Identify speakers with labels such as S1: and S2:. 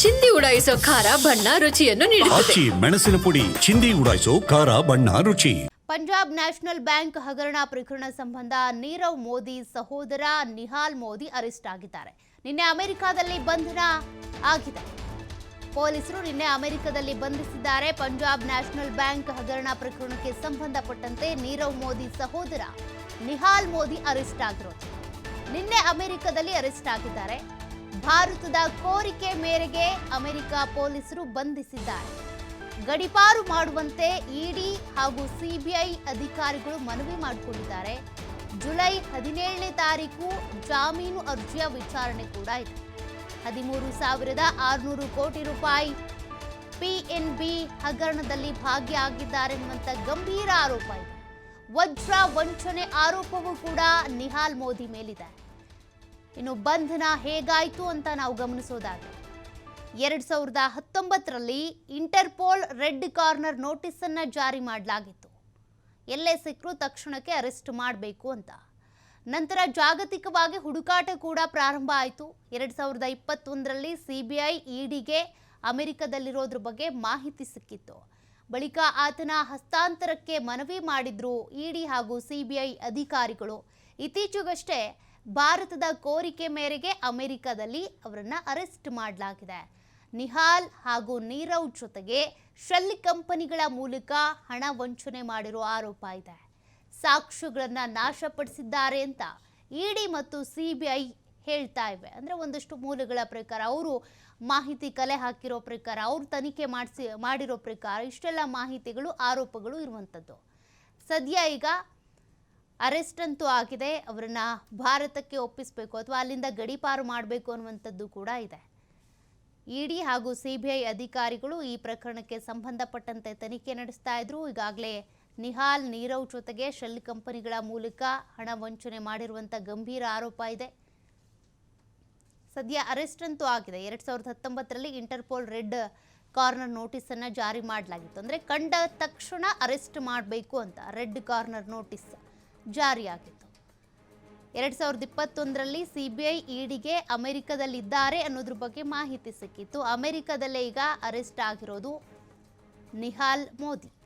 S1: ಚಿಂದಿ ಉಡಾಯಿಸೋ ಖಾರ ಬಣ್ಣ ರುಚಿಯನ್ನು ನೀಡುತ್ತದೆ.
S2: ಆಚಿ ಮೆಣಸಿನ ಪುಡಿ ಚಿಂದಿ ಉಡಾಯಿಸೋ ಖಾರ ಬಣ್ಣ ರುಚಿ.
S3: ಪಂಜಾಬ್ ನ್ಯಾಷನಲ್ ಬ್ಯಾಂಕ್ ಹಗರಣ ಪ್ರಕರಣ ಸಂಬಂಧ ನೀರವ್ ಮೋದಿ ಸಹೋದರ ನಿಹಾಲ್ ಮೋದಿ ಅರೆಸ್ಟ್ ಆಗಿದ್ದಾರೆ ನಿನ್ನೆ ಅಮೆರಿಕದಲ್ಲಿ ಬಂಧನ ಆಗಿದೆ. ಪೊಲೀಸರು ನಿನ್ನೆ ಅಮೆರಿಕದಲ್ಲಿ ಬಂಧಿಸಿದ್ದಾರೆ. ಪಂಜಾಬ್ ನ್ಯಾಷನಲ್ ಬ್ಯಾಂಕ್ ಹಗರಣ ಪ್ರಕರಣಕ್ಕೆ ಸಂಬಂಧಪಟ್ಟಂತೆ ನೀರವ್ ಮೋದಿ ಸಹೋದರ ನಿಹಾಲ್ ಮೋದಿ ಅರೆಸ್ಟ್ ಆಗಿರೋದು ನಿನ್ನೆ ಅಮೆರಿಕದಲ್ಲಿ ಅರೆಸ್ಟ್ ಆಗಿದ್ದಾರೆ ಭಾರತದ ಕೋರಿಕೆ ಮೇರೆಗೆ ಅಮೆರಿಕ ಪೊಲೀಸರು ಬಂಧಿಸಿದ್ದಾರೆ. ಗಡಿಪಾರು ಮಾಡುವಂತೆ ಇಡಿ ಹಾಗೂ ಸಿಬಿಐ ಅಧಿಕಾರಿಗಳು ಮನವಿ ಮಾಡಿಕೊಂಡಿದ್ದಾರೆ. ಜುಲೈ ಹದಿನೇಳನೇ ತಾರೀಕು ಜಾಮೀನು ಅರ್ಜಿಯ ವಿಚಾರಣೆ ಕೂಡ ಇದೆ. ಹದಿಮೂರು ಸಾವಿರದ ಆರುನೂರು ಕೋಟಿ ರೂಪಾಯಿ ಪಿಎನ್ಬಿ ಹಗರಣದಲ್ಲಿ ಭಾಗಿಯಾಗಿದ್ದಾರೆ ಎನ್ನುವಂತ ಗಂಭೀರ ಆರೋಪ ಇದೆ. ವಜ್ರ ವಂಚನೆ ಆರೋಪವೂ ಕೂಡ ನಿಹಾಲ್ ಮೋದಿ ಮೇಲಿದೆ. ಇನ್ನು ಬಂಧನ ಹೇಗಾಯಿತು ಅಂತ ನಾವು ಗಮನಿಸೋದಾದ್ರೆ, ಎರಡ್ ಸಾವಿರದ ಹತ್ತೊಂಬತ್ತರಲ್ಲಿ ಇಂಟರ್ಪೋಲ್ ರೆಡ್ ಕಾರ್ನರ್ ನೋಟಿಸ್ ಅನ್ನ ಜಾರಿ ಮಾಡಲಾಗಿತ್ತು. ಎಲ್ಲೇ ಸಿಕ್ಕರೂ ತಕ್ಷಣಕ್ಕೆ ಅರೆಸ್ಟ್ ಮಾಡಬೇಕು ಅಂತ. ನಂತರ ಜಾಗತಿಕವಾಗಿ ಹುಡುಕಾಟ ಕೂಡ ಪ್ರಾರಂಭ ಆಯಿತು. ಎರಡ್ ಸಾವಿರದ ಇಪ್ಪತ್ತೊಂದರಲ್ಲಿ ಸಿ ಬಿ ಐ ಇಡಿಗೆ ಅಮೆರಿಕದಲ್ಲಿರೋದ್ರ ಬಗ್ಗೆ ಮಾಹಿತಿ ಸಿಕ್ಕಿತ್ತು. ಬಳಿಕ ಆತನ ಹಸ್ತಾಂತರಕ್ಕೆ ಮನವಿ ಮಾಡಿದ್ರು ಇಡಿ ಹಾಗೂ ಸಿಬಿಐ ಅಧಿಕಾರಿಗಳು. ಇತ್ತೀಚೆಗಷ್ಟೇ ಭಾರತದ ಕೋರಿಕೆ ಮೇರೆಗೆ ಅಮೆರಿಕದಲ್ಲಿ ಅವರನ್ನು ಅರೆಸ್ಟ್ ಮಾಡಲಾಗಿದೆ. ನಿಹಾಲ್ ಹಾಗೂ ನೀರವ್ ಜೊತೆಗೆ ಶೆಲ್ ಕಂಪನಿಗಳ ಮೂಲಕ ಹಣ ವಂಚನೆ ಮಾಡಿರುವ ಆರೋಪ ಇದೆ. ಸಾಕ್ಷ್ಯಗಳನ್ನ ನಾಶಪಡಿಸಿದ್ದಾರೆ ಅಂತ ಇಡಿ ಮತ್ತು ಸಿಬಿಐ ಹೇಳ್ತಾ ಇವೆ. ಅಂದ್ರೆ ಒಂದಷ್ಟು ಮೂಲಗಳ ಪ್ರಕಾರ ಅವರು ಮಾಹಿತಿ ಕಲೆ ಹಾಕಿರೋ ಪ್ರಕಾರ, ಅವರು ತನಿಖೆ ಮಾಡಿಸಿ, ಮಾಡಿರೋ ಪ್ರಕಾರ ಇಷ್ಟೆಲ್ಲ ಮಾಹಿತಿಗಳು, ಆರೋಪಗಳು ಇರುವಂಥದ್ದು ಸದ್ಯ ಈಗ ಅರೆಸ್ಟ್ ಅಂತೂ ಆಗಿದೆ, ಅವರನ್ನ ಭಾರತಕ್ಕೆ ಒಪ್ಪಿಸಬೇಕು ಅಥವಾ ಅಲ್ಲಿಂದ ಗಡೀಪಾರು ಮಾಡಬೇಕು ಅನ್ನುವಂಥದ್ದು ಕೂಡ ಇದೆ. ಇಡಿ ಹಾಗೂ ಸಿಬಿಐ ಅಧಿಕಾರಿಗಳು ಈ ಪ್ರಕರಣಕ್ಕೆ ಸಂಬಂಧಪಟ್ಟಂತೆ ತನಿಖೆ ನಡೆಸ್ತಾ ಇದ್ರು. ಈಗಾಗಲೇ ನಿಹಾಲ್ ನೀರವ್ ಜೊತೆಗೆ ಶೆಲ್ ಕಂಪನಿಗಳ ಮೂಲಕ ಹಣ ವಂಚನೆ ಮಾಡಿರುವಂಥ ಗಂಭೀರ ಆರೋಪ ಇದೆ. ಸದ್ಯ ಅರೆಸ್ಟ್ ಅಂತೂ ಆಗಿದೆ. ಎರಡ್ ಸಾವಿರದ ಹತ್ತೊಂಬತ್ತರಲ್ಲಿ ಇಂಟರ್ಪೋಲ್ ರೆಡ್ ಕಾರ್ನರ್ ನೋಟಿಸ್ ಅನ್ನ ಜಾರಿ ಮಾಡಲಾಗಿತ್ತು. ಅಂದ್ರೆ ಕಂಡ ತಕ್ಷಣ ಅರೆಸ್ಟ್ ಮಾಡಬೇಕು ಅಂತ, ರೆಡ್ ಕಾರ್ನರ್ ನೋಟಿಸ್. ಜಾರಿಯಾಗಿತ್ತು. ಎರಡ್ ಸಾವಿರದ ಇಪ್ಪತ್ತೊಂದರಲ್ಲಿ ಸಿಬಿಐ ಇಡಿಗೆ ಅಮೆರಿಕದಲ್ಲಿದ್ದಾರೆ ಅನ್ನೋದ್ರ ಬಗ್ಗೆ ಮಾಹಿತಿ ಸಿಕ್ಕಿತ್ತು. ಅಮೆರಿಕದಲ್ಲೇ ಈಗ ಅರೆಸ್ಟ್ ಆಗಿರೋದು ನಿಹಾಲ್ ಮೋದಿ.